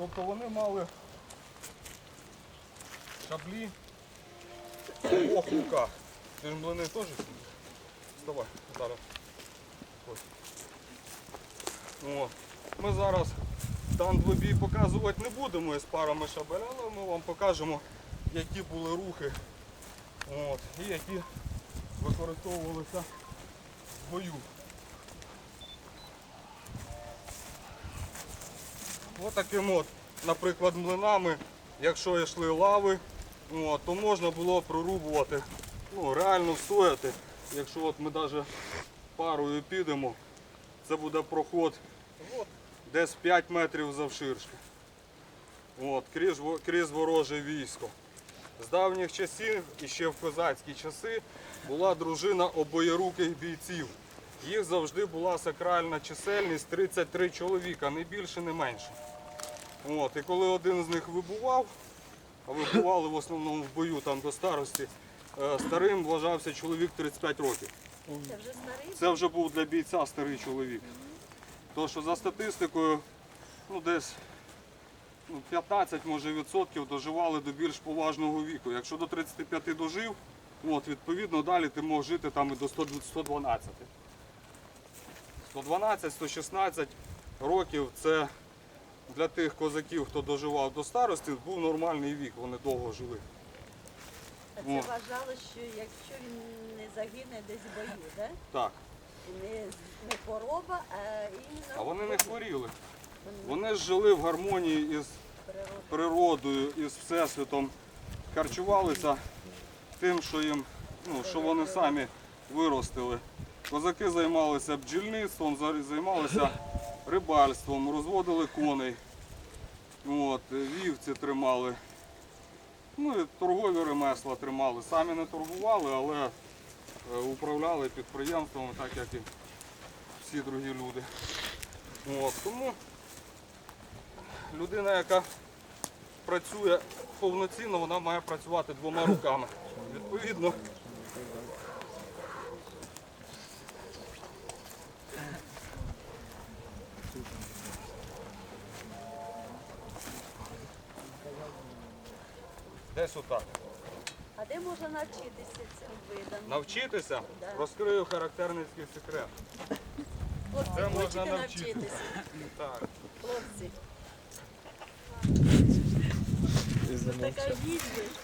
Тобто вони мали шаблі в обох руках. Ти ж млини теж? Вставай, зараз. О. Ми зараз стан двобій показувати не будемо із парами шабель, але ми вам покажемо, які були рухи от, і які використовувалися в бою. Ось таким от, наприклад, млинами, якщо йшли лави, от, то можна було прорубувати, ну, реально стояти. Якщо от ми навіть парою підемо, це буде проход десь 5 метрів завширшки. От, крізь, крізь вороже військо. З давніх часів, і ще в козацькі часи, була дружина обоєруких бійців. Їх завжди була сакральна чисельність 33 чоловіка, не більше, не менше. От, і коли один з них вибував, а вибували в основному в бою там до старості, е, старим вважався чоловік 35 років. Це вже старий. Це вже був для бійця старий чоловік. То що за статистикою, ну десь ну, 15 може відсотків доживали до більш поважного віку. Якщо до 35 дожив, от, відповідно далі ти мог жити там і до 112. 112-116 років це для тих козаків, хто доживав до старості, був нормальний вік, вони довго жили. А О. це вважало, що якщо він не загине десь в бою, да? Так, не, не хвороба, а іменно а вони не хворіли. Вони Вони ж жили в гармонії із природа. природою із всесвітом харчувалися тим, що їм, ну, що вони самі виростили. Козаки займалися бджільництвом, займалися рибальством, розводили коней, от, вівці тримали. Ну і торгові ремесла тримали. Самі не торгували, але е, управляли підприємствами, так як і всі другі люди. От, тому людина, яка працює повноцінно, вона має працювати двома руками. Відповідно, десь отак. А де можна навчитися цим видам? Навчитися, Да. розкрию характерницький секрет. Хлопці, Це можна хочете навчитися. навчитися? Так. Хлопці. Така відповідь.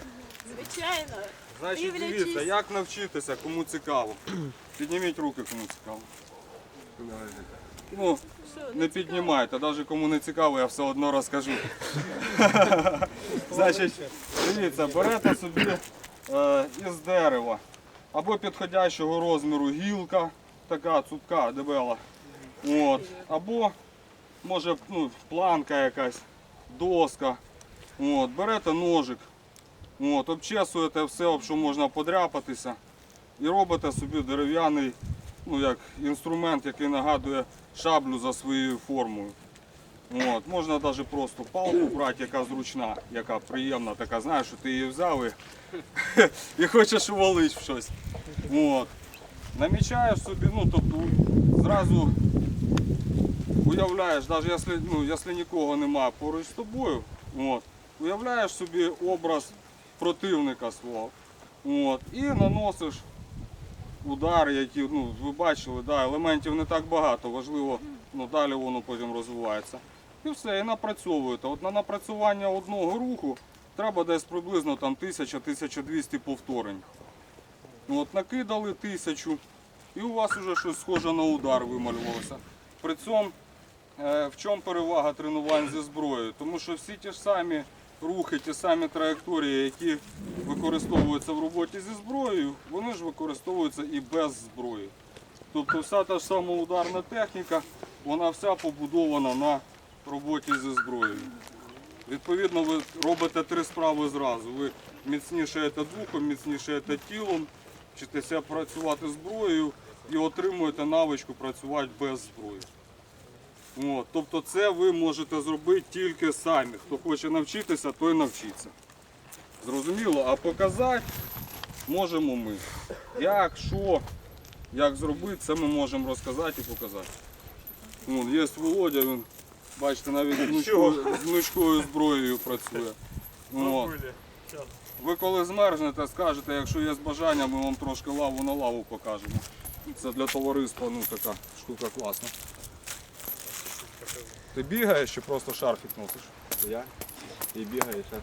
Звичайно. Значить, Дивлячись- дивіться, як навчитися, кому цікаво. Підніміть руки, кому цікаво. Ну, не піднімайте, навіть кому не цікаво, я все одно розкажу. Значить, дивіться, берете собі е, із дерева або підходящого розміру гілка, така цупка, дебела. От. Або може ну, планка якась, доска. От. Берете ножик, от, обчесуєте все, об що можна подряпатися, і робите собі дерев'яний ну, як інструмент, який нагадує шаблю за своєю формою. От, можна навіть просто палку брати, яка зручна, яка приємна, така, знаєш, що ти її взяв і, і хочеш валити в щось. От. Намічаєш собі, ну тобто зразу уявляєш, навіть якщо, ну, якщо нікого немає поруч з тобою, от, уявляєш собі образ противника свого. От, і наносиш удари, які ну, ви бачили, да, елементів не так багато, важливо, ну, далі воно потім розвивається. І все, і напрацьовуєте. От на напрацювання одного руху треба десь приблизно там 1000-1200 повторень. Ну, От накидали тисячу, і у вас вже щось схоже на удар вималювалося. При цьому е, в чому перевага тренувань зі зброєю? Тому що всі ті ж самі рухи, ті самі траєкторії, які використовуються в роботі зі зброєю, вони ж використовуються і без зброї. Тобто вся та ж сама ударна техніка, вона вся побудована на роботі зі зброєю. Відповідно, ви робите три справи зразу. Ви міцнішаєте духом, міцнішаєте тілом, вчитеся працювати зброєю і отримуєте навичку працювати без зброї. От, тобто це ви можете зробити тільки самі. Хто хоче навчитися, той навчиться. Зрозуміло, а показати можемо ми. Як, що, як зробити, це ми можемо розказати і показати. Вон, є Володя, він Бачите, навіть з гнучкою, з гнучкою зброєю працює. От. Ви коли змерзнете, скажете, якщо є бажання, ми вам трошки лаву на лаву покажемо. Це для товариства ну, така штука класна. Ти бігаєш чи просто шарфік носиш? Я і бігаю, і так.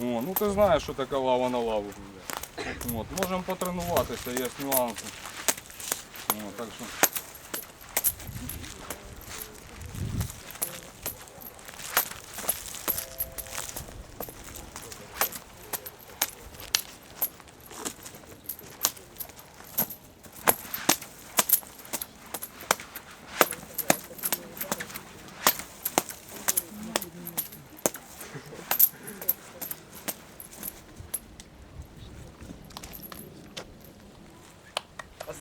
О, ну ти знаєш, що така лава на лаву. От, можемо потренуватися, є нюанси. О, так що